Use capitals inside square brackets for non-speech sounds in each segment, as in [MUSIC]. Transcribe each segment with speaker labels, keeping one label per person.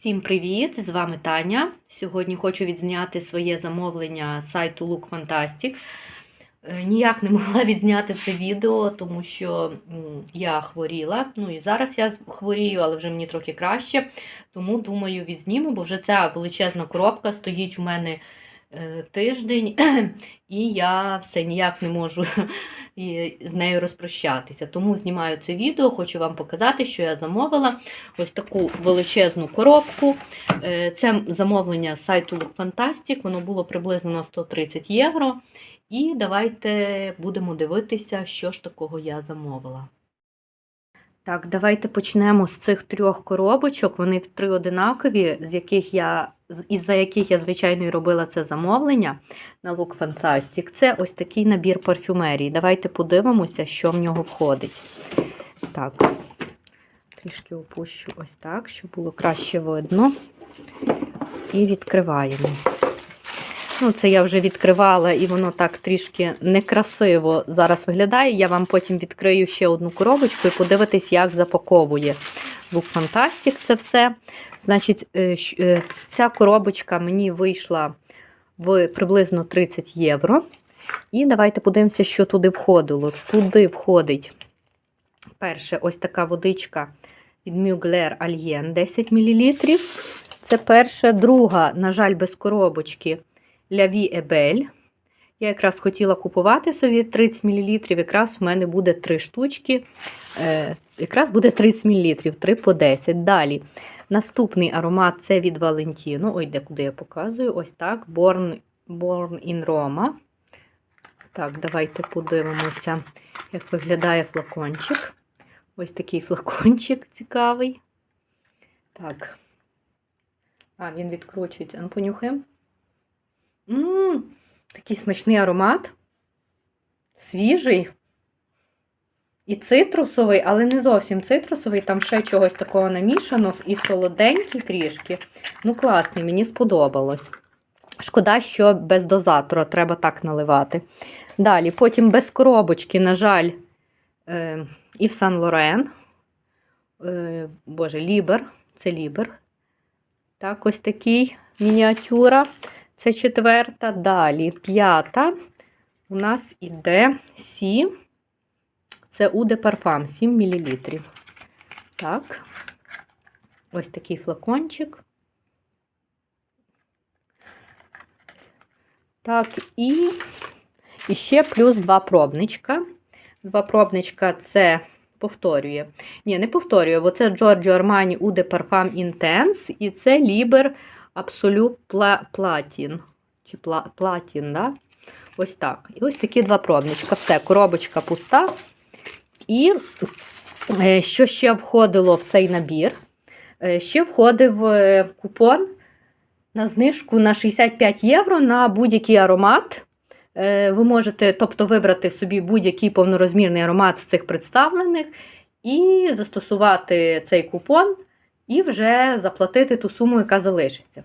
Speaker 1: Всім привіт! З вами Таня. Сьогодні хочу відзняти своє замовлення з сайту Look Fantastic. Е, Ніяк не [LAUGHS] могла відзняти це відео, тому що я хворіла. Ну і зараз я хворію, але вже мені трохи краще. Тому думаю, відзніму, бо вже ця величезна коробка стоїть у мене е, тиждень, [CLEARS THROAT] і я все ніяк не можу [LAUGHS] і з нею розпрощатися. Тому знімаю це відео, хочу вам показати, що я замовила ось таку величезну коробку. Е, Це замовлення з сайту Look Fantastic, воно було приблизно на 130 євро. І давайте будемо дивитися, що ж такого я замовила. Так, давайте почнемо з цих трьох коробочок. Вони в три одинакові, з яких я, із-за яких я, звичайно, і робила це замовлення на Look Fantastic. Це ось такий набір парфюмерії. Давайте подивимося, що в нього входить. Так, трішки опущу ось так, щоб було краще видно. І відкриваємо. Ну, це я вже відкривала, і воно так трішки некрасиво зараз виглядає. Я вам потім відкрию ще одну коробочку і подивитись, як запаковує Look Fantastic це все. Значить, е, е, ця коробочка мені вийшла в приблизно 30 євро. І давайте подивимося, що туди входило. Туди входить перше ось така водичка від Mugler Alien 10 мл. Це перша, друга, на жаль, без коробочки Vie Ebel. Я якраз хотіла купувати собі 30 мл, якраз в мене буде 3 штучки. Е, якраз буде 30 мл, 3 по 10. Далі. Наступний аромат це від Valentino. Ой, де куди я показую. Ось так. Born, Born in Roma. Так, давайте подивимося, як виглядає флакончик. Ось такий флакончик цікавий. Так. А, він відкручується. Ну, понюхаємо. Ммм, такий смачний аромат. Свіжий. І цитрусовий, але не зовсім цитрусовий, там ще чогось такого намішано, і солоденький трішки. Ну, класний, мені сподобалось. Шкода, що без дозатора треба так наливати. Далі, потім без коробочки, на жаль, е, і в Сан Лорен. Боже, Лібер. Це Лібер. Так, ось такий мініатюра. Це четверта. Далі п'ята. У нас іде Сі. Це Уде Парфам 7 мл. Так. Ось такий флакончик. Так, і, і ще плюс два пробничка. Два пробничка це повторює. Ні, не повторює, бо це Giorgio Armani Ude Parfum Intense і це Liber Absolute Platin. Чи Platin, да? Ось так. І ось такі два пробничка. Все, коробочка пуста. І е, що ще входило в цей набір? Е, Ще входив е, купон на знижку на 65 євро на будь-який аромат. Ви можете тобто, вибрати собі будь-який повнорозмірний аромат з цих представлених і застосувати цей купон, і вже заплатити ту суму, яка залишиться.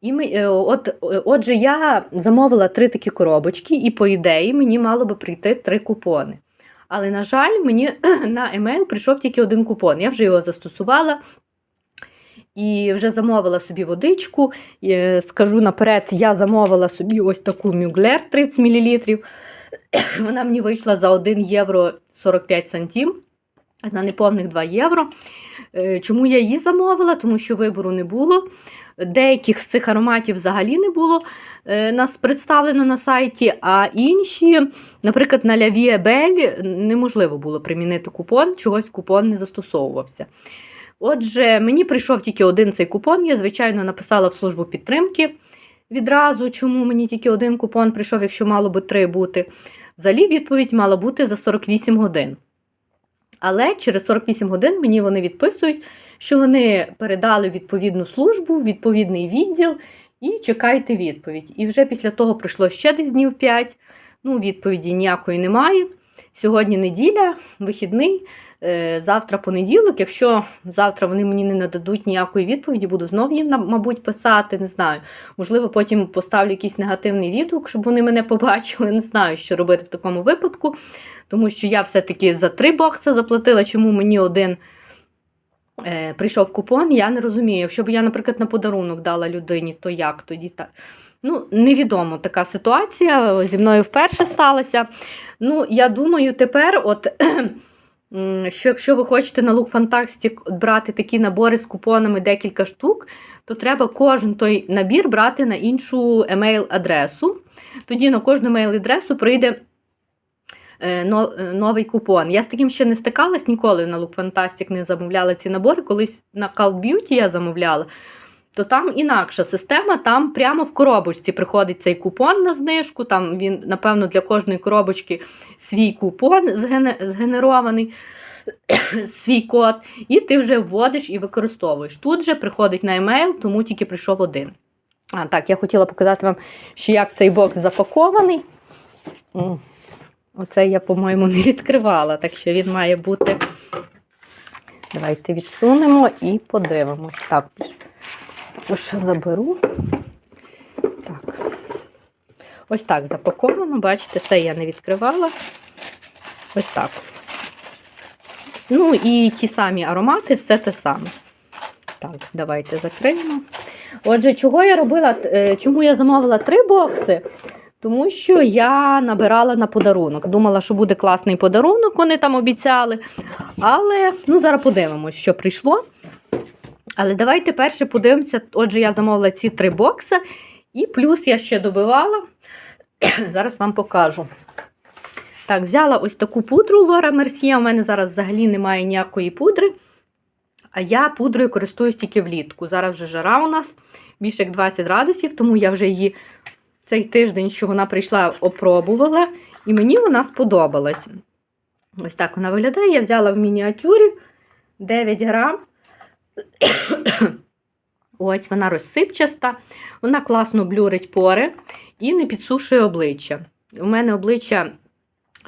Speaker 1: І ми, е, от, е, Отже, я замовила три такі коробочки, і, по ідеї, мені мало би прийти три купони. Але, на жаль, мені [CLEARS THROAT] на емейл прийшов тільки один купон. Я вже його застосувала і вже замовила собі водичку. Е, Скажу наперед, я замовила собі ось таку мюглер 30 мл. [CLEARS THROAT] Вона мені вийшла за 1 євро 45 сантим, за неповних 2 євро. Е, Чому я її замовила? Тому що вибору не було. Деяких з цих ароматів взагалі не було е, нас представлено на сайті, а інші, наприклад, на Vie Belle неможливо було примінити купон, чогось купон не застосовувався. Отже, мені прийшов тільки один цей купон. Я, звичайно, написала в службу підтримки відразу, чому мені тільки один купон прийшов, якщо мало би три бути. Взагалі відповідь мала бути за 48 годин. Але через 48 годин мені вони відписують, що вони передали відповідну службу, відповідний відділ і чекайте відповідь. І вже після того пройшло ще десь днів 5. Ну, відповіді ніякої немає. Сьогодні неділя, вихідний, завтра понеділок. Якщо завтра вони мені не нададуть ніякої відповіді, буду знов їм, мабуть, писати, не знаю. Можливо, потім поставлю якийсь негативний відгук, щоб вони мене побачили. Не знаю, що робити в такому випадку. Тому що я все-таки за три бокси заплатила, чому мені один е, прийшов купон, я не розумію. Якщо б я, наприклад, на подарунок дала людині, то як тоді так? Ну, невідомо така ситуація. Зі мною вперше сталася. Ну, я думаю, тепер, от. Що якщо ви хочете на Look Fantastic брати такі набори з купонами декілька штук, то треба кожен той набір брати на іншу емейл-адресу. Тоді на кожну емейл-адресу прийде е, е, новий купон. Я з таким ще не стикалась ніколи на Look Fantastic не замовляла ці набори. Колись на Call Beauty я замовляла, то там інакша система, там прямо в коробочці приходить цей купон на знижку. Там він, напевно, для кожної коробочки свій купон згенерований. [COUGHS] Свій код, і ти вже вводиш і використовуєш. Тут же приходить на емейл, тому тільки прийшов один. А так, я хотіла показати вам, що як цей бокс запакований. Оце я, по-моєму, не відкривала, так що він має бути. Давайте відсунемо і подивимось. Так, ось заберу. Так. Ось так запаковано, бачите, це я не відкривала. Ось так. Ну і ті самі аромати, все те саме. Так, давайте закриємо. Отже, чого я робила? е, Чому я замовила три бокси? Тому що я набирала на подарунок. Думала, що буде класний подарунок, вони там обіцяли. Але ну, зараз подивимось, що прийшло. Але давайте перше подивимося. Отже, я замовила ці три бокси, і плюс я ще добивала. [CLEARS THROAT] Зараз вам покажу. Так, взяла ось таку пудру Лора Мерсія. У мене зараз взагалі немає ніякої пудри. А я пудрою користуюсь тільки влітку. Зараз вже жара у нас більше як 20 градусів, тому я вже її цей тиждень, що вона прийшла, опробувала, і мені вона сподобалась. Ось так вона виглядає. Я взяла в мініатюрі 9 грам. [COUGHS] Ось вона розсипчаста, вона класно блюрить пори і не підсушує обличчя. У мене обличчя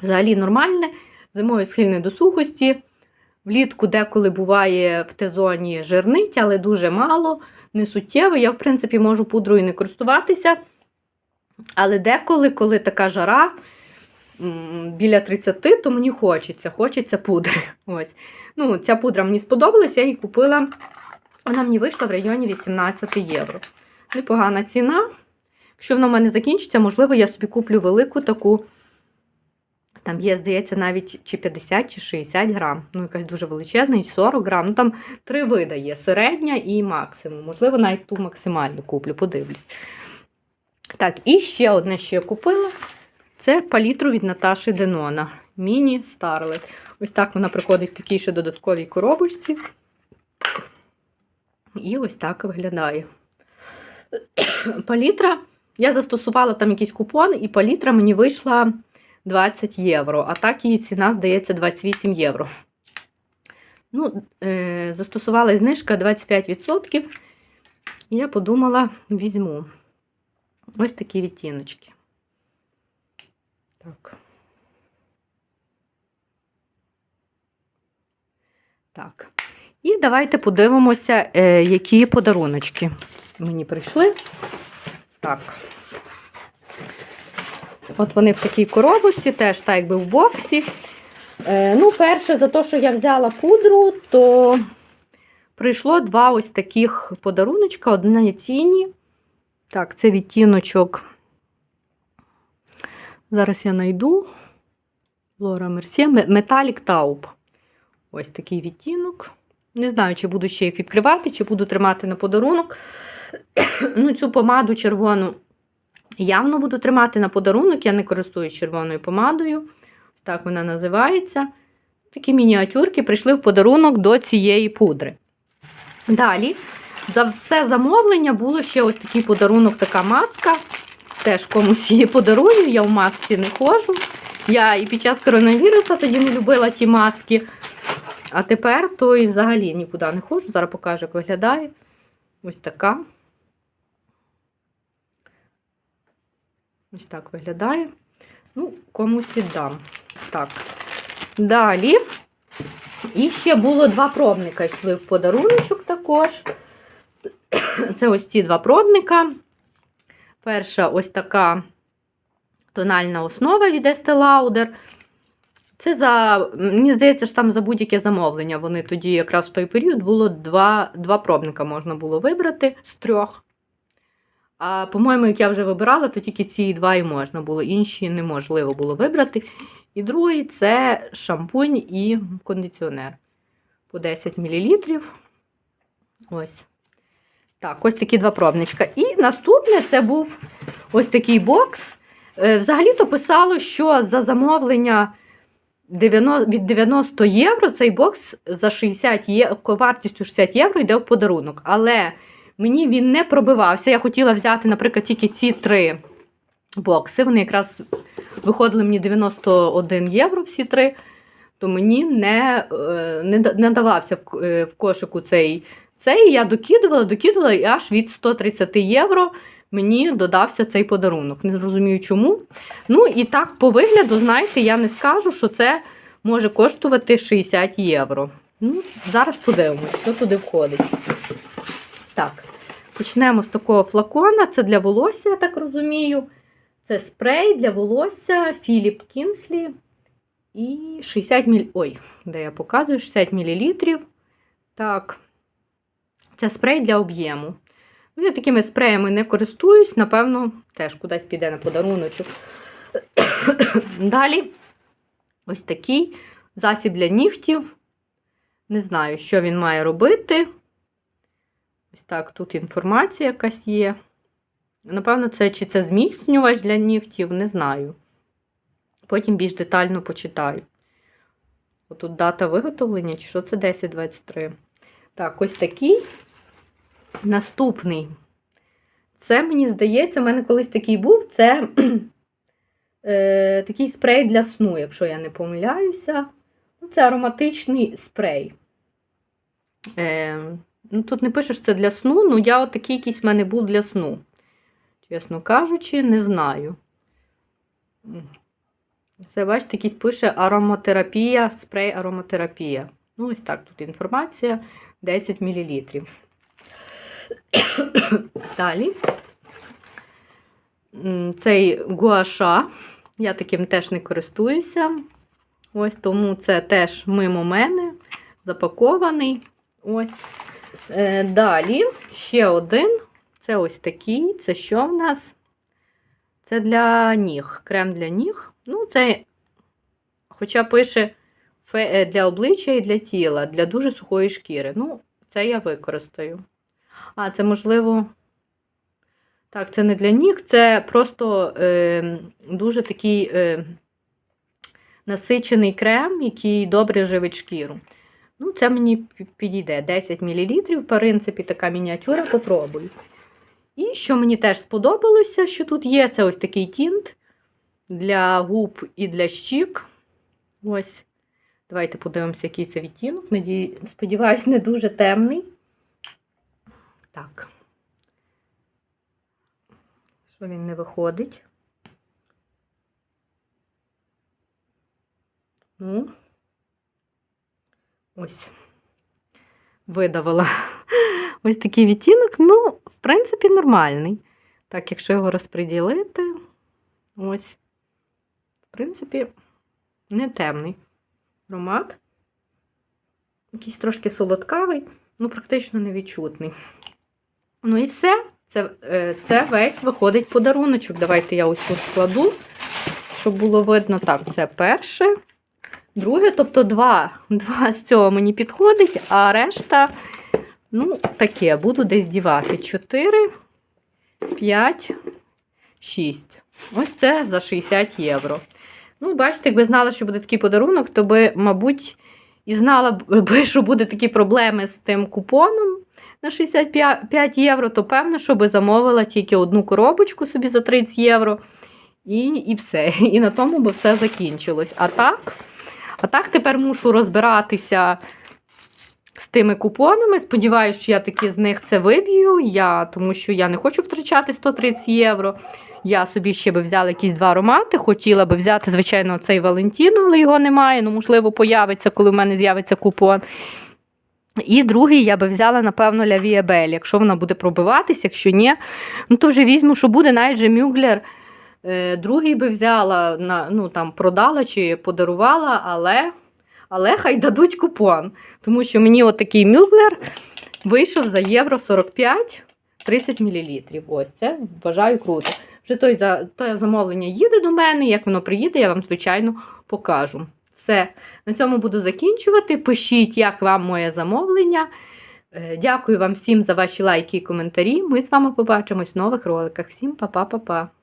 Speaker 1: взагалі нормальне, зимою схильне до сухості. Влітку деколи буває в Т-зоні жирнить, але дуже мало, не суттєво. Я, в принципі, можу пудрою не користуватися. Але деколи, коли така жара біля 30, то мені хочеться, хочеться пудри. Ось. Ну, ця пудра мені сподобалась, я її купила. Вона мені вийшла в районі 18 євро. Непогана ціна. Якщо вона в мене закінчиться, можливо, я собі куплю велику таку. Там є, здається, навіть чи 50, чи 60 грам. Ну, якась дуже величезна, і 40 грам. Ну, там три вида є: середня і максимум. Можливо, навіть ту максимальну куплю, подивлюсь. Так, і ще одне, що я купила. Це палітру від Наташі Денона. Міні Старлет. Ось так вона приходить в такій ще додатковій коробочці. І ось так виглядає. [COUGHS] Палітра. Я застосувала там якийсь купон, і палітра мені вийшла 20 євро. А так її ціна, здається, 28 євро. Ну, е, застосувала знижка 25%. І я подумала, візьму. Ось такі відтіночки. Так. Так. І давайте подивимося, е, які подаруночки мені прийшли. Так. От вони в такій коробочці, теж так якби в боксі. Е, ну, перше, за те, що я взяла пудру, то прийшло два ось таких подаруночка, одна тіні. Так, це відтіночок. Зараз я знайду. Лора Мерсє, Металік Тауп. Ось такий відтінок. Не знаю, чи буду ще їх відкривати, чи буду тримати на подарунок. [COUGHS] ну, Цю помаду червону явно буду тримати на подарунок. Я не користуюсь червоною помадою. Так вона називається. Такі мініатюрки прийшли в подарунок до цієї пудри. Далі, за все замовлення було ще ось такий подарунок, така маска. Теж комусь її подарую, я в масці не ходжу. Я і під час коронавірусу тоді не любила ті маски. А тепер то і взагалі нікуди не ходжу. Зараз покажу, як виглядає. Ось така. Ось так виглядає. Ну, комусь віддам. Так. Далі. І ще було два пробника, йшли в подаруночок також. Це ось ці два пробника. Перша ось така тональна основа від Estee Lauder. Це за, мені здається, ж там за будь-яке замовлення. Вони тоді якраз в той період було два, два пробника можна було вибрати з трьох. А по-моєму, як я вже вибирала, то тільки ці два і можна було, інші неможливо було вибрати. І другий це шампунь і кондиціонер по 10 мл. Ось. Так, ось такі два пробничка. І наступне це був ось такий бокс. Е, Взагалі-то писало, що за замовлення 90, від 90 євро цей бокс за 60 євро, вартістю 60 євро йде в подарунок. Але мені він не пробивався. Я хотіла взяти, наприклад, тільки ці три бокси. Вони якраз виходили мені 91 євро всі три. То мені не, е, не, не давався е, в кошику цей. Цей я докидувала, докидувала, і аж від 130 євро мені додався цей подарунок. Не розумію чому. Ну і так, по вигляду, знаєте, я не скажу, що це може коштувати 60 євро. Ну, зараз подивимось, що туди входить. Так, почнемо з такого флакона. Це для волосся, я так розумію. Це спрей для волосся Філіп Кінслі. І 60 мл. Ой, де я показую 60 мл. Так. Це спрей для об'єму. Я такими спреями не користуюсь, напевно, теж кудись піде на подаруночок. [COUGHS] Далі ось такий засіб для нігтів. Не знаю, що він має робити. Ось так, тут інформація якась є. Напевно, це чи це зміцнювач для нігтів, не знаю. Потім більш детально почитаю. Отут дата виготовлення, чи що це 1023. Так, ось такий. Наступний. Це, мені здається, в мене колись такий був. Це [CLEARS THROAT] е, такий спрей для сну, якщо я не помиляюся. Ну, це ароматичний спрей. Е, ну, тут не пишеш це для сну, ну я от такий якийсь в мене був для сну. Чесно кажучи, не знаю. Це, бачите, якийсь пише ароматерапія, спрей ароматерапія. Ну, ось так тут інформація 10 мл. [COUGHS] Далі. Цей гуаша. Я таким теж не користуюся. Ось тому це теж мимо мене. Запакований. Ось. Е, Далі ще один. Це ось такий. Це що в нас? Це для ніг. Крем для ніг. Ну, це, хоча пише е, для обличчя і для тіла, для дуже сухої шкіри. Ну, це я використаю. А, це можливо. Так, це не для ніг, це просто е, дуже такий е, насичений крем, який добре живить шкіру. Ну, це мені підійде 10 мл, в принципі, така мініатюра, попробую. І що мені теж сподобалося, що тут є, це ось такий тінт для губ і для щік. Ось. Давайте подивимося, який це відтінок. Сподіваюсь, не дуже темний. Так. Що він не виходить? Ну, ось. Видавила ось такий відтінок. Ну, в принципі, нормальний. Так, якщо його розподілити, ось, в принципі, не темний аромат. Якийсь трошки солодкавий, ну, практично невідчутний. Ну і все. Це, е, це весь виходить подаруночок. Давайте я ось тут складу, щоб було видно. Так, це перше. Друге, тобто два, два з цього мені підходить, а решта, ну, таке, буду десь дівати. 4, 5, 6. Ось це за 60 євро. Ну, бачите, якби знала, що буде такий подарунок, то би, мабуть, і знала б, [LAUGHS] що буде такі проблеми з тим купоном на 65 євро, то певно, що би замовила тільки одну коробочку собі за 30 євро. І, і все. І на тому би все закінчилось. А так, а так тепер мушу розбиратися з тими купонами. Сподіваюся, що я таки з них це виб'ю, я, тому що я не хочу втрачати 130 євро. Я собі ще би взяла якісь два аромати. Хотіла би взяти, звичайно, цей Валентіно, але його немає. Ну, можливо, появиться, коли в мене з'явиться купон. І другий я би взяла, напевно, Ля Віабель. Якщо вона буде пробиватись, якщо ні, ну то вже візьму, що буде навіть же Мюглер Е, Другий би взяла, ну, там, продала чи подарувала, але, але хай дадуть купон. Тому що мені отакий мюглер вийшов за євро 45 30 мл. Ось це вважаю круто. Вже той, той замовлення їде до мене. Як воно приїде, я вам, звичайно, покажу. Все, на цьому буду закінчувати. Пишіть, як вам моє замовлення. Е, Дякую вам всім за ваші лайки і коментарі. Ми з вами побачимось в нових роликах. Всім па-па-па-па.